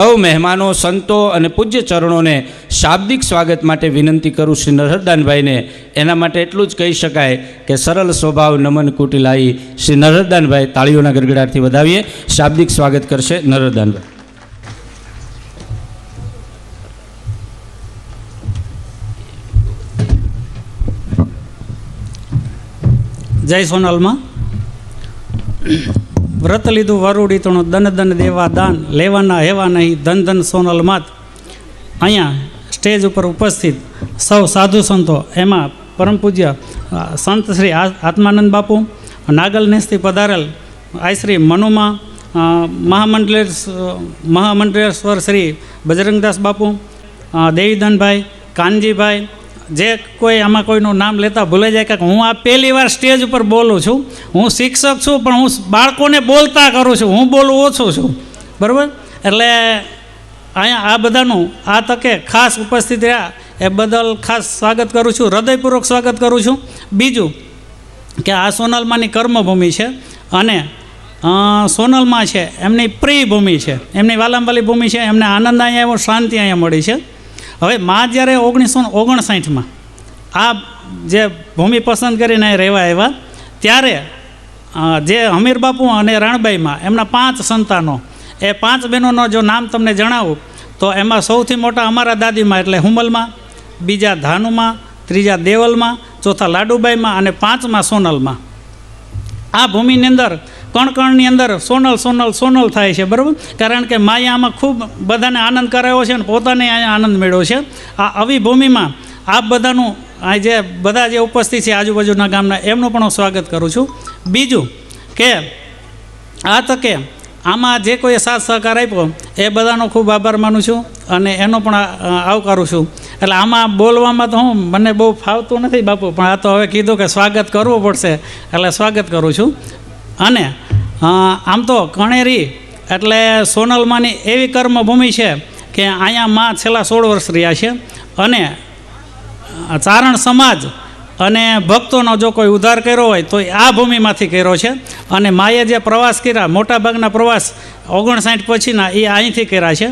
સૌ મહેમાનો, સંતો અને પૂજ્ય ચરણોને શાબ્દિક સ્વાગત માટે વિનંતી કરું શ્રી નરહરદાનભાઈને. એના માટે એટલું જ કહી શકાય કે સરળ સ્વભાવ નમન કુટિલાઈ શ્રી નરહરદાનભાઈ તાળીઓના ગરગડાટથી વધાવીએ. શાબ્દિક સ્વાગત કરશે નરહરદાનભાઈ. જય સોનલમાં વ્રત લીધું વરુડી તણું દન દન દેવા દાન લેવાના હેવા નહીં ધન ધન સોનલ માત. અહીંયા સ્ટેજ ઉપર ઉપસ્થિત સૌ સાધુ સંતો એમાં પરમ પૂજ્ય સંત શ્રી આત્માનંદ બાપુ નાગલ નેસ્તી પધારેલ આઈ શ્રી મનુમા અ, મહામંડળેશ્વર શ્રી બજરંગદાસ બાપુ દેવીધનભાઈ કાનજીભાઈ જે કોઈ આમાં કોઈનું નામ લેતા ભૂલાઈ જાય કે હું આ પહેલી વાર સ્ટેજ ઉપર બોલું છું. હું શિક્ષક છું, પણ હું બાળકોને બોલતા કરું છું. હું બોલું ઓછું છું. બરાબર? એટલે અહીંયા આ બધાનું, આ તકે ખાસ ઉપસ્થિત રહ્યા. એ બદલ ખાસ સ્વાગત કરું છું. હૃદયપૂર્વક સ્વાગત કરું છું. બીજું કે આ સોનલમાંની કર્મભૂમિ છે અને સોનલમાં છે એમની પ્રિય ભૂમિ છે. એમની વાલામવાલી ભૂમિ છે. એમને આનંદ અહીંયા એવો, શાંતિ અહીંયા મળી છે. હવે માં જ્યારે ઓગણીસો ઓગણસાઠમાં આ જે ભૂમિ પસંદ કરીને રહેવા આવ્યા, ત્યારે જે હમીર બાપુ અને રાણબાઈમાં એમના પાંચ સંતાનો, એ પાંચ બહેનોનો જો નામ તમને જણાવું, તો એમાં સૌથી મોટા અમારા દાદીમાં એટલે હુમલમાં, બીજા ધાનુમાં, ત્રીજા દેવલમાં, ચોથા લાડુબાઈમાં અને પાંચમાં સોનલમાં. આ ભૂમિની અંદર કણકણની અંદર સોનલ સોનલ સોનલ થાય છે, બરાબર? કારણ કે માએ આમાં ખૂબ બધાને આનંદ કરાવ્યો છે અને પોતાને આનંદ મેળવ્યો છે. આ આવી ભૂમિમાં આપ બધાનું, આ જે બધા જે ઉપસ્થિત છે આજુબાજુના ગામના, એમનું પણ હું સ્વાગત કરું છું. બીજું કે આ તકે આમાં જે કોઈ સાથ સહકાર આપ્યો, એ બધાનો ખૂબ આભાર માનું છું અને એનો પણ આવકારું છું. એટલે આમાં બોલવામાં તો હું, મને બહુ ફાવતું નથી બાપુ, પણ આ તો હવે કીધું કે સ્વાગત કરવું પડશે. એટલે સ્વાગત કરું છું. અને આમ તો કણેરી એટલે સોનલમાંની એવી કર્મભૂમિ છે કે અહીંયા માં છેલ્લા સોળ વર્ષ રહ્યા છે અને ચારણ સમાજ અને ભક્તોનો જો કોઈ ઉદ્ધાર કર્યો હોય તો આ ભૂમિમાંથી કર્યો છે અને માએ જે પ્રવાસ કર્યા, મોટાભાગના પ્રવાસ ઓગણસાઠ પછીના એ અહીંથી કર્યા છે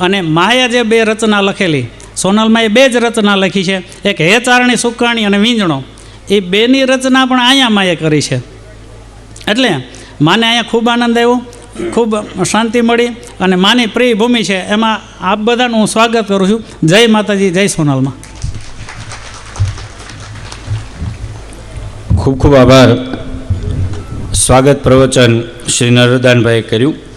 અને માએ જે બે રચના લખેલી સોનલમાં એ બે જ રચના લખી છે, એક હે ચારણી સુકાણી અને વીંજણો, એ બેની રચના પણ અહીંયા માએ કરી છે. એટલે માને અહીંયા ખૂબ આનંદ આવ્યો, ખૂબ શાંતિ મળી અને માની પ્રિય ભૂમિ છે. એમાં આપ બધાનું હું સ્વાગત કરું છું. જય માતાજી, જય સોનલમાં. ખૂબ ખૂબ આભાર. સ્વાગત પ્રવચન શ્રી નરદાનભાઈએ કર્યું.